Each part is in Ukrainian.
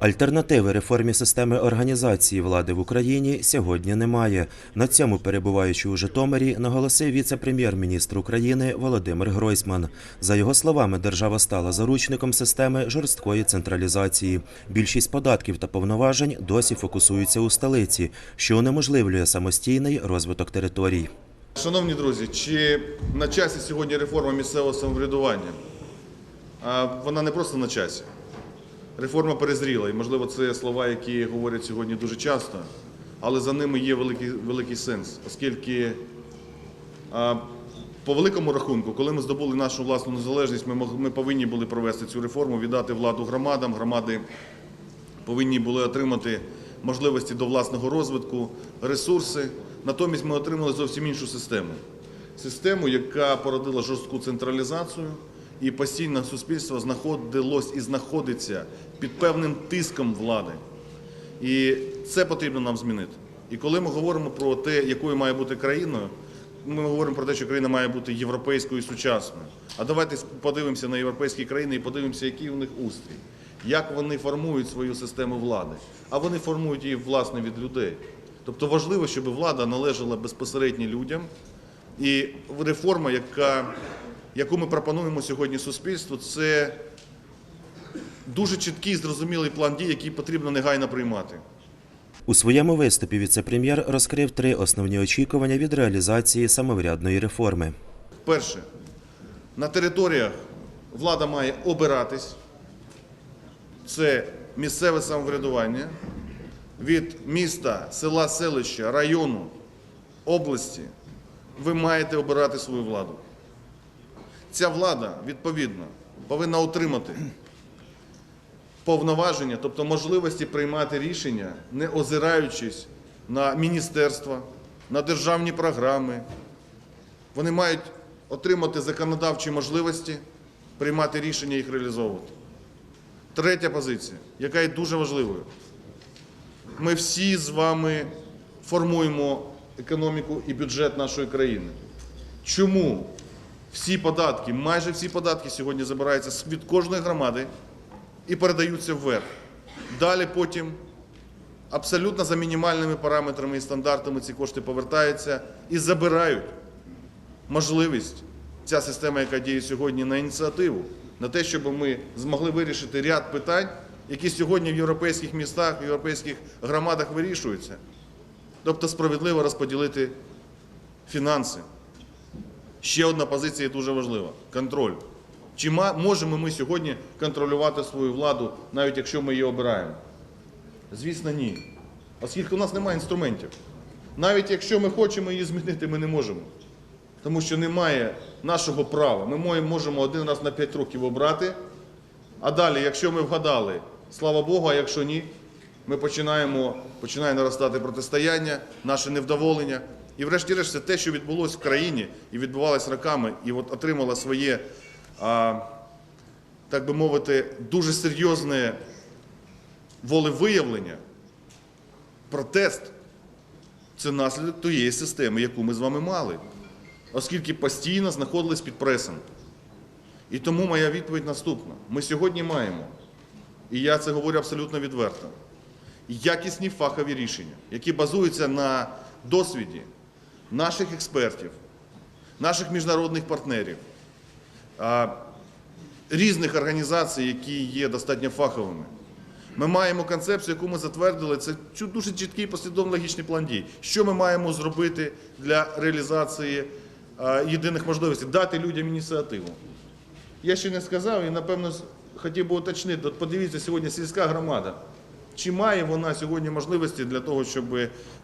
Альтернативи реформі системи організації влади в Україні сьогодні немає. На цьому, перебуваючи у Житомирі, наголосив віце-прем'єр-міністр України Володимир Гройсман. За його словами, держава стала заручником системи жорсткої централізації. Більшість податків та повноважень досі фокусуються у столиці, що унеможливлює самостійний розвиток територій. Шановні друзі, чи на часі сьогодні реформа місцевого самоврядування? Вона не просто на часі. Реформа перезріла, і, можливо, це слова, які говорять сьогодні дуже часто, але за ними є великий, великий сенс, оскільки по великому рахунку, коли ми здобули нашу власну незалежність, ми, ми повинні були провести цю реформу, віддати владу громадам. Громади повинні були отримати можливості до власного розвитку, ресурси. Натомість ми отримали зовсім іншу систему. Систему, яка породила жорстку централізацію, і постійно суспільство знаходилось і знаходиться під певним тиском влади. І це потрібно нам змінити. І коли ми говоримо про те, якою має бути країною, ми говоримо про те, що країна має бути європейською і сучасною. А давайте подивимося на європейські країни і подивимося, який у них устрій, як вони формують свою систему влади. А вони формують її власне від людей. Тобто важливо, щоб влада належала безпосередньо людям. І реформа, яка, яку ми пропонуємо сьогодні суспільству, це дуже чіткий і зрозумілий план дій, який потрібно негайно приймати. У своєму виступі віце-прем'єр розкрив три основні очікування від реалізації самоврядної реформи. Перше, на територіях влада має обиратись. Це місцеве самоврядування від міста, села, селища, району, області. Ви маєте обирати свою владу. Ця влада, відповідно, повинна отримати повноваження, тобто можливості приймати рішення, не озираючись на міністерства, на державні програми, вони мають отримати законодавчі можливості приймати рішення і їх реалізовувати. Третя позиція, яка є дуже важливою. Ми всі з вами формуємо економіку і бюджет нашої країни. Чому всі податки, майже всі податки сьогодні забираються від кожної громади і передаються вверх? Далі потім абсолютно за мінімальними параметрами і стандартами ці кошти повертаються і забирають можливість, ця система, яка діє сьогодні, на ініціативу, на те, щоб ми змогли вирішити ряд питань, які сьогодні в європейських містах, в європейських громадах вирішуються. Тобто справедливо розподілити фінанси. Ще одна позиція дуже важлива контроль. Чи можемо ми сьогодні контролювати свою владу, навіть якщо ми її обираємо? Звісно, ні. Оскільки у нас немає інструментів. Навіть якщо ми хочемо її змінити, ми не можемо. Тому що немає нашого права. Ми можемо один раз на 5 років обрати, а далі, якщо ми вгадали, слава Богу, а якщо ні, ми починаємо, починає наростати протистояння, наше невдоволення. І врешті-решт це те, що відбулося в країні і відбувалось роками, і от отримало своє, так би мовити, дуже серйозне волевиявлення, протест це наслідок тієї системи, яку ми з вами мали, оскільки постійно знаходились під пресом. І тому моя відповідь наступна. Ми сьогодні маємо, і я це говорю абсолютно відверто, якісні фахові рішення, які базуються на досвіді наших експертів, наших міжнародних партнерів, різних організацій, які є достатньо фаховими. Ми маємо концепцію, яку ми затвердили. Це дуже чіткий послідовно логічний план дій. Що ми маємо зробити для реалізації єдиних можливостей? Дати людям ініціативу. Я ще не сказав і, напевно, хотів би уточнити. Подивіться сьогодні сільська громада. Чи має вона сьогодні можливості для того, щоб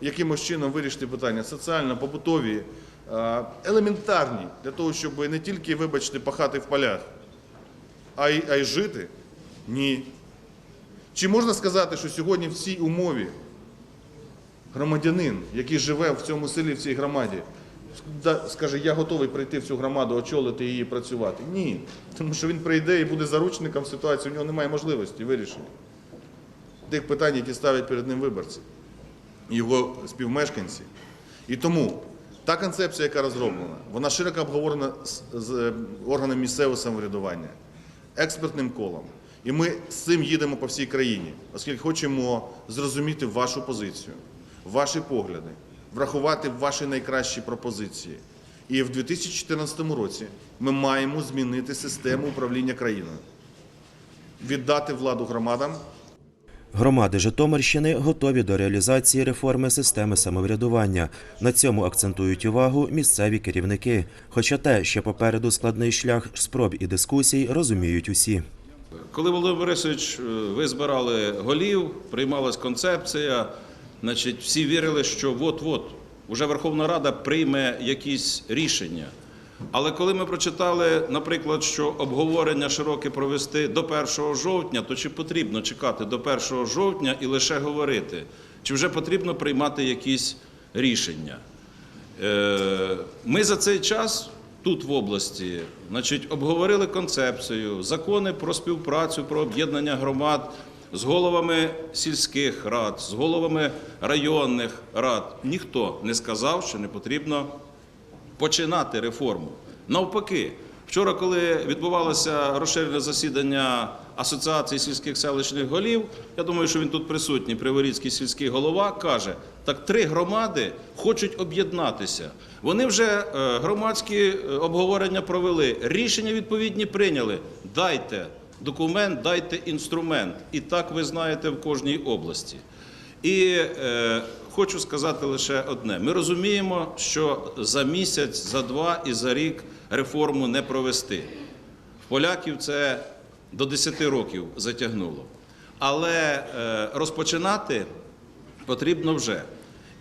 якимось чином вирішити питання соціально-побутові, елементарні, для того, щоб не тільки, вибачте, пахати в полях, а й, а й жити? Ні. Чи можна сказати, що сьогодні в цій умові громадянин, який живе в цьому селі, в цій громаді, скаже, я готовий прийти в цю громаду, очолити її працювати? Ні. Тому що він прийде і буде заручником ситуації, у нього немає можливості вирішення тих питань, які ставлять перед ним виборці, його співмешканці. І тому та концепція, яка розроблена, вона широко обговорена з, з е, органами місцевого самоврядування, експертним колом. І ми з цим їдемо по всій країні, оскільки хочемо зрозуміти вашу позицію, ваші погляди, врахувати ваші найкращі пропозиції. І в 2014 році ми маємо змінити систему управління країною, віддати владу громадам, Громади Житомирщини готові до реалізації реформи системи самоврядування. На цьому акцентують увагу місцеві керівники. Хоча те, що попереду складний шлях спроб і дискусій, розуміють усі. Коли Володимир Борисович, е, ви збирали голів, приймалась концепція, значить, всі вірили, що от-от, вже Верховна Рада прийме якісь рішення. Але коли ми прочитали, наприклад, що обговорення широке провести до 1 жовтня, то чи потрібно чекати до 1 жовтня і лише говорити, чи вже потрібно приймати якісь рішення? Е, Ми за цей час тут в області значить, обговорили концепцію, закони про співпрацю, про об'єднання громад з головами сільських рад, з головами районних рад. Ніхто не сказав, що не потрібно починати реформу. Навпаки, вчора, коли відбувалося розширене засідання Асоціації сільських селищних голів, я думаю, що він тут присутній, Приворізький сільський голова, каже: так три громади хочуть об'єднатися. Вони вже е, громадські е, обговорення провели, рішення відповідні прийняли. Дайте документ, дайте інструмент. І так ви знаєте в кожній області. І е, хочу сказати лише одне: ми розуміємо, що за місяць, за два і за рік реформу не провести. Поляків це до 10 років затягнуло. Але е, розпочинати потрібно вже.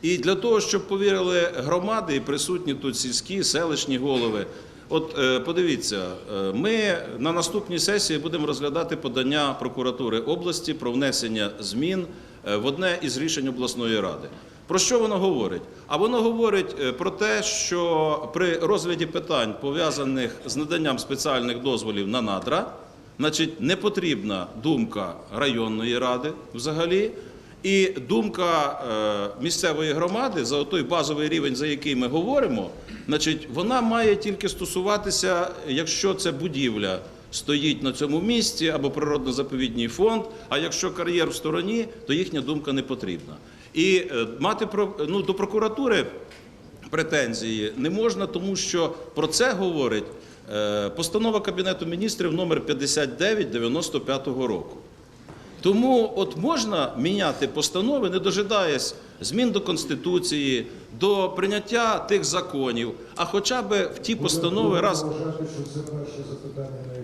І для того, щоб повірили громади і присутні тут сільські, селищні голови. От е, подивіться, е, ми на наступній сесії будемо розглядати подання прокуратури області про внесення змін в одне із рішень обласної ради. Про що воно говорить? А воно говорить е, про те, що при розгляді питань, пов'язаних з наданням спеціальних дозволів на надра, значить, не потрібна думка районної ради взагалі. І думка е, місцевої громади за той базовий рівень, за який ми говоримо, значить, вона має тільки стосуватися, якщо це будівля стоїть на цьому місці або природно-заповідній фонд. А якщо кар'єр в стороні, то їхня думка не потрібна. І е, мати ну, до прокуратури претензії не можна, тому що про це говорить е, постанова Кабінету міністрів номер 59 95 року. Тому от можна міняти постанови, не дожидаясь змін до Конституції, до прийняття тих законів, а хоча б в ті постанови раз. Вважати, що це перше запитання.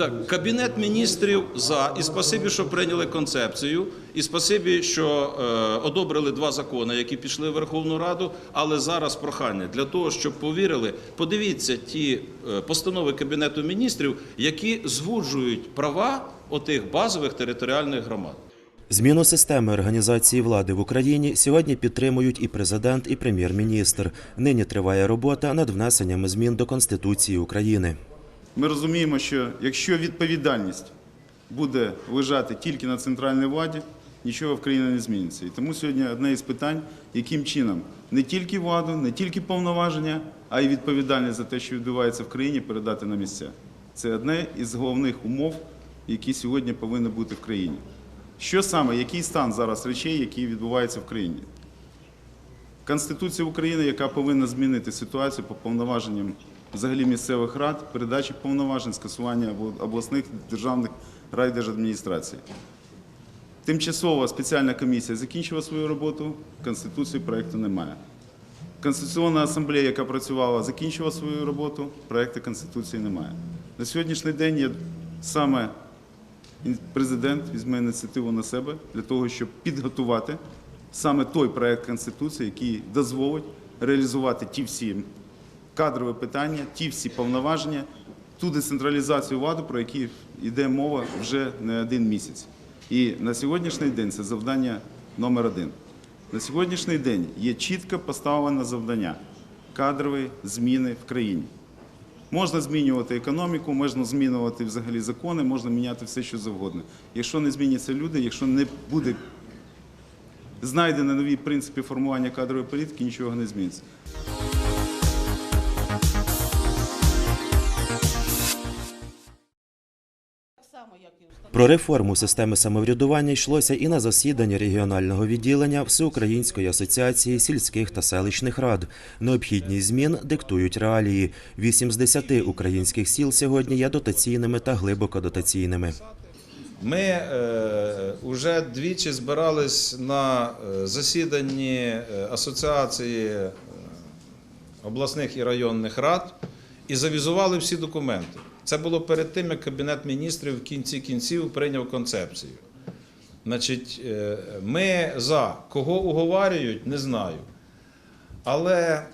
Так, кабінет міністрів за і спасибі, що прийняли концепцію, і спасибі, що е, одобрили два закони, які пішли в Верховну Раду. Але зараз прохання для того, щоб повірили, подивіться ті е, постанови кабінету міністрів, які звуджують права отих базових територіальних громад. Зміну системи організації влади в Україні сьогодні підтримують і президент, і прем'єр-міністр. Нині триває робота над внесенням змін до Конституції України. Ми розуміємо, що якщо відповідальність буде лежати тільки на центральній владі, нічого в країні не зміниться. І тому сьогодні одне із питань, яким чином не тільки владу, не тільки повноваження, а й відповідальність за те, що відбувається в країні, передати на місця. Це одне із головних умов, які сьогодні повинні бути в країні. Що саме, який стан зараз речей, які відбуваються в країні? Конституція України, яка повинна змінити ситуацію по повноваженням взагалі місцевих рад, передачі повноважень, скасування обласних державних райдержадміністрацій. Тимчасова спеціальна комісія закінчила свою роботу, Конституції проєкту немає. Конституційна асамблея, яка працювала, закінчила свою роботу, проєкту Конституції немає. На сьогоднішній день є саме Президент візьме ініціативу на себе для того, щоб підготувати саме той проект Конституції, який дозволить реалізувати ті всі кадрові питання, ті всі повноваження, ту децентралізацію влади, про які йде мова вже не один місяць. І на сьогоднішній день це завдання номер один. На сьогоднішній день є чітко поставлене завдання кадрові зміни в країні. Можна змінювати економіку, можна змінювати взагалі закони, можна міняти все, що завгодно. Якщо не зміняться люди, якщо не буде знайдені нові принципи формування кадрової політики, нічого не зміниться. Про реформу системи самоврядування йшлося і на засіданні регіонального відділення Всеукраїнської асоціації сільських та селищних рад. Необхідність змін диктують реалії. Вісім з десяти українських сіл сьогодні є дотаційними та глибоко дотаційними. Ми е, вже двічі збирались на е, засіданні е, Асоціації е, обласних і районних рад і завізували всі документи. Це було перед тим, як Кабінет міністрів в кінці кінців прийняв концепцію. Значить, е, ми за кого уговарюють, не знаю. Але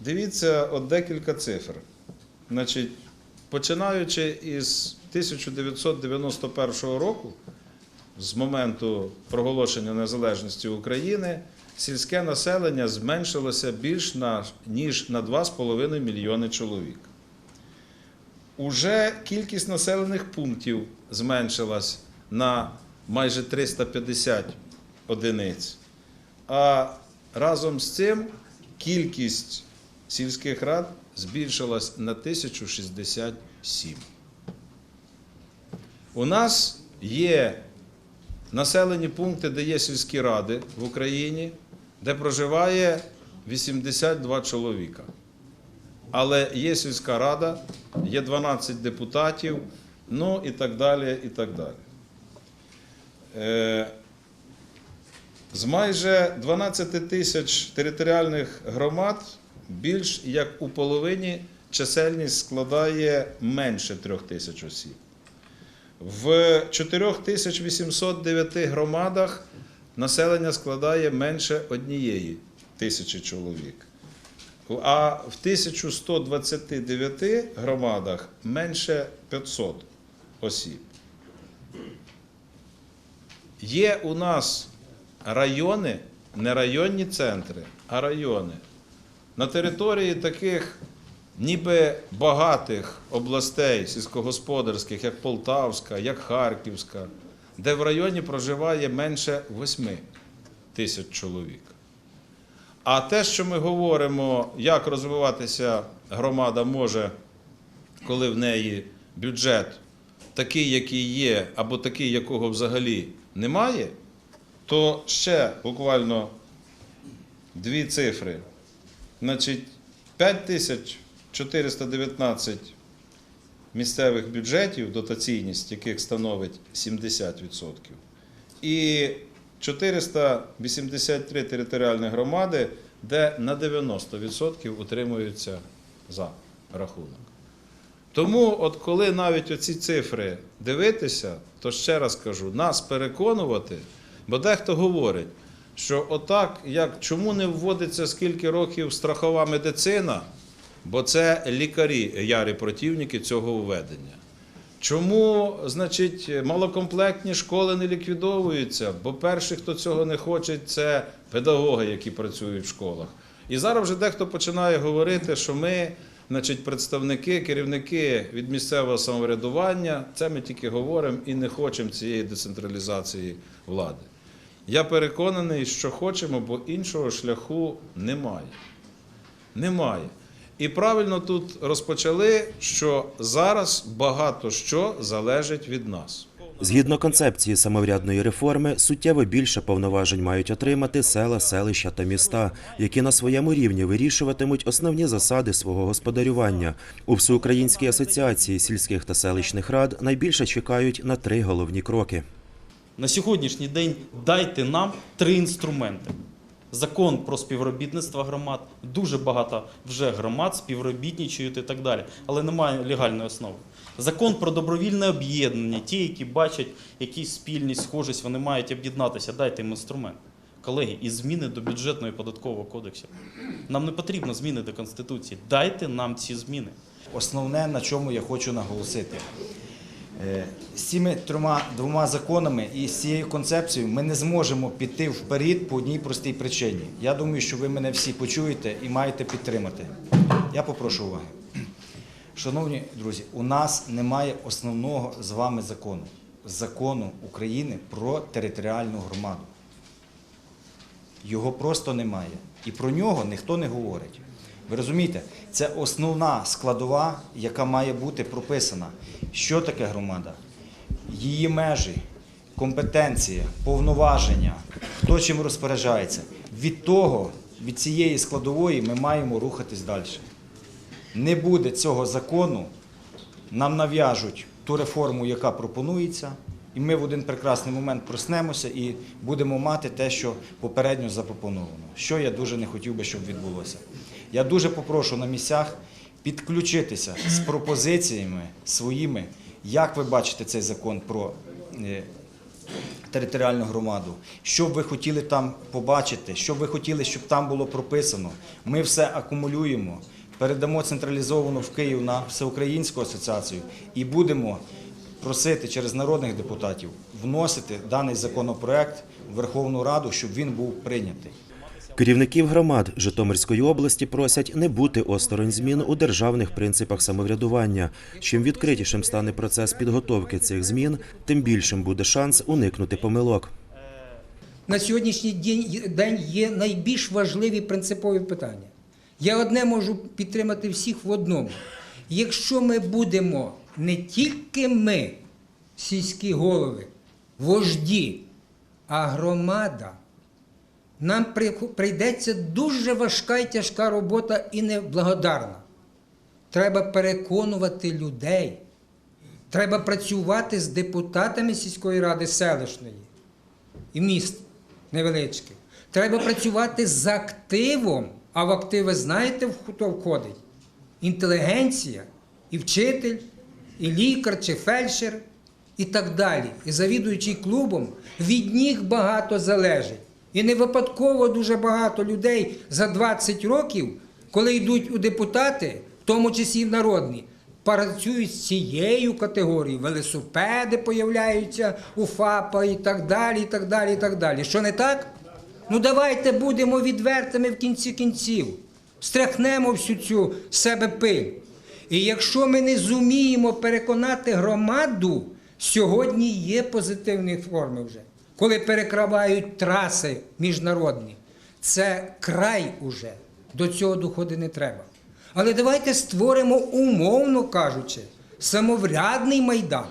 дивіться от декілька цифр. Значить, починаючи із 1991 року, з моменту проголошення незалежності України, сільське населення зменшилося більш на, ніж на 2,5 мільйони чоловік. Уже кількість населених пунктів зменшилась на майже 350 одиниць. А разом з цим кількість сільських рад збільшилась на 1067. У нас є населені пункти, де є сільські ради в Україні, де проживає 82 чоловіка. Але є сільська рада, є 12 депутатів, ну і так далі. і так далі. Е, з майже 12 тисяч територіальних громад більш як у половині чисельність складає менше трьох тисяч осіб. В 4809 громадах населення складає менше однієї тисячі чоловік. А в 1129 громадах менше 500 осіб. Є у нас райони, не районні центри, а райони. На території таких ніби багатих областей сільськогосподарських, як Полтавська, як Харківська, де в районі проживає менше 8 тисяч чоловік. А те, що ми говоримо, як розвиватися громада може, коли в неї бюджет такий, який є, або такий, якого взагалі немає, то ще буквально дві цифри. Значить, 5419 місцевих бюджетів, дотаційність яких становить 70%, і 483 територіальні громади, де на 90% утримуються за рахунок. Тому, от коли навіть оці цифри дивитися, то ще раз кажу, нас переконувати, бо дехто говорить, що отак, як чому не вводиться скільки років страхова медицина, бо це лікарі, ярі противники цього введення. Чому, значить, малокомплектні школи не ліквідовуються? Бо перші, хто цього не хоче, це педагоги, які працюють в школах. І зараз вже дехто починає говорити, що ми, значить, представники, керівники від місцевого самоврядування, це ми тільки говоримо і не хочемо цієї децентралізації влади. Я переконаний, що хочемо, бо іншого шляху немає. Немає. І правильно тут розпочали, що зараз багато що залежить від нас. Згідно концепції самоврядної реформи, суттєво більше повноважень мають отримати села, селища та міста, які на своєму рівні вирішуватимуть основні засади свого господарювання. У Всеукраїнській асоціації сільських та селищних рад найбільше чекають на три головні кроки. На сьогоднішній день дайте нам три інструменти. Закон про співробітництво громад. Дуже багато вже громад співробітничають і так далі, але немає легальної основи. Закон про добровільне об'єднання. Ті, які бачать якісь спільність, схожість, вони мають об'єднатися. Дайте їм інструмент. Колеги, і зміни до бюджетного і податкового кодексу. Нам не потрібно зміни до Конституції. Дайте нам ці зміни. Основне, на чому я хочу наголосити. Е, З цими трьома двома законами і з цією концепцією ми не зможемо піти вперед по одній простій причині. Я думаю, що ви мене всі почуєте і маєте підтримати. Я попрошу уваги. Шановні друзі, у нас немає основного з вами закону закону України про територіальну громаду. Його просто немає. І про нього ніхто не говорить. Ви розумієте, це основна складова, яка має бути прописана. Що таке громада? її межі, компетенція, повноваження, хто чим розпоряджається. Від того, від цієї складової ми маємо рухатись далі. Не буде цього закону, нам нав'яжуть ту реформу, яка пропонується, і ми в один прекрасний момент проснемося і будемо мати те, що попередньо запропоновано. Що я дуже не хотів би, щоб відбулося. Я дуже попрошу на місцях підключитися з пропозиціями своїми, як ви бачите цей закон про е, територіальну громаду, що б ви хотіли там побачити, що б ви хотіли, щоб там було прописано. Ми все акумулюємо, передамо централізовано в Київ на всеукраїнську асоціацію і будемо просити через народних депутатів вносити даний законопроект в Верховну Раду, щоб він був прийнятий. Керівників громад Житомирської області просять не бути осторонь змін у державних принципах самоврядування. Чим відкритішим стане процес підготовки цих змін, тим більшим буде шанс уникнути помилок. на сьогоднішній день, є найбільш важливі принципові питання. Я одне можу підтримати всіх в одному. Якщо ми будемо не тільки ми, сільські голови, вожді, а громада, нам прийдеться дуже важка і тяжка робота і неблагодарна. Треба переконувати людей. Треба працювати з депутатами сільської ради селищної і міст невеличких. Треба працювати з активом, а в активи знаєте, хто входить? Інтелігенція, і вчитель, і лікар, чи фельдшер, і так далі. І завідуючий клубом від них багато залежить. І не випадково дуже багато людей за 20 років, коли йдуть у депутати, в тому числі в народні, працюють з цією категорією. Велосипеди появляються у ФАПа і так далі, і так далі, і так далі. Що не так? Ну давайте будемо відвертими в кінці кінців. Стряхнемо всю цю себе пиль. І якщо ми не зуміємо переконати громаду, сьогодні є позитивні форми вже, коли перекривають траси міжнародні. Це край уже. До цього доходи не треба. Але давайте створимо, умовно кажучи, самоврядний майдан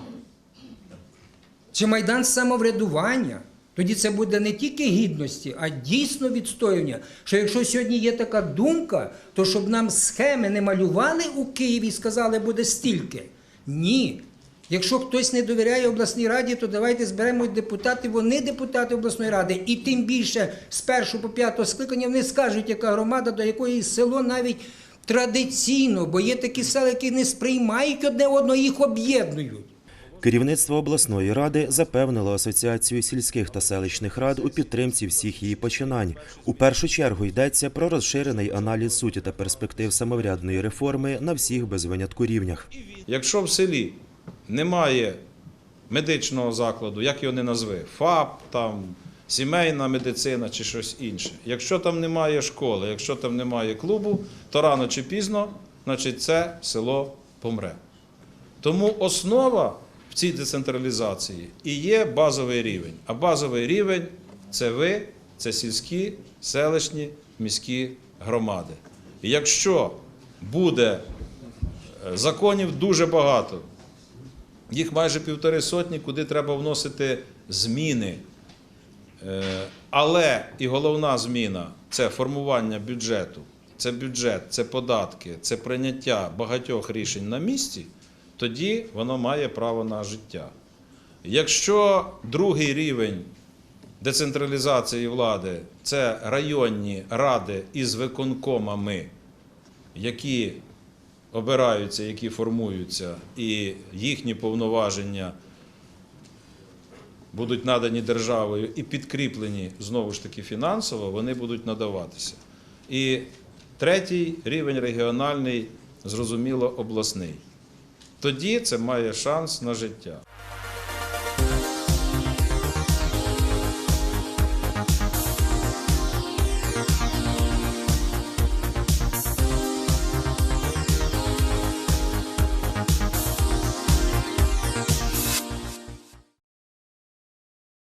чи майдан самоврядування, тоді це буде не тільки гідності, а дійсно відстоювання. Що якщо сьогодні є така думка, то щоб нам схеми не малювали у Києві і сказали, буде стільки. Ні. Якщо хтось не довіряє обласній раді, то давайте зберемо депутати, вони депутати обласної ради. І тим більше з першого по п'ятого скликання вони скажуть, яка громада, до якої село навіть традиційно, бо є такі села, які не сприймають одне одного, їх об'єднують. Керівництво обласної ради запевнило асоціацію сільських та селищних рад у підтримці всіх її починань. У першу чергу йдеться про розширений аналіз суті та перспектив самоврядної реформи на всіх без винятку рівнях. Якщо в селі немає медичного закладу, як його не назви, ФАП, там, сімейна медицина чи щось інше, якщо там немає школи, якщо там немає клубу, то рано чи пізно, значить, це село помре. Тому основа в цій децентралізації і є базовий рівень. А базовий рівень це ви, це сільські, селищні, міські громади. І якщо буде е, законів дуже багато, їх майже півтори сотні, куди треба вносити зміни. Е, Але і головна зміна це формування бюджету, це бюджет, це податки, це прийняття багатьох рішень на місці, тоді воно має право на життя. Якщо другий рівень децентралізації влади це районні ради із виконкомами, які обираються, які формуються, і їхні повноваження будуть надані державою і підкріплені знову ж таки фінансово, вони будуть надаватися. І третій рівень регіональний, зрозуміло, обласний. Тоді це має шанс на життя.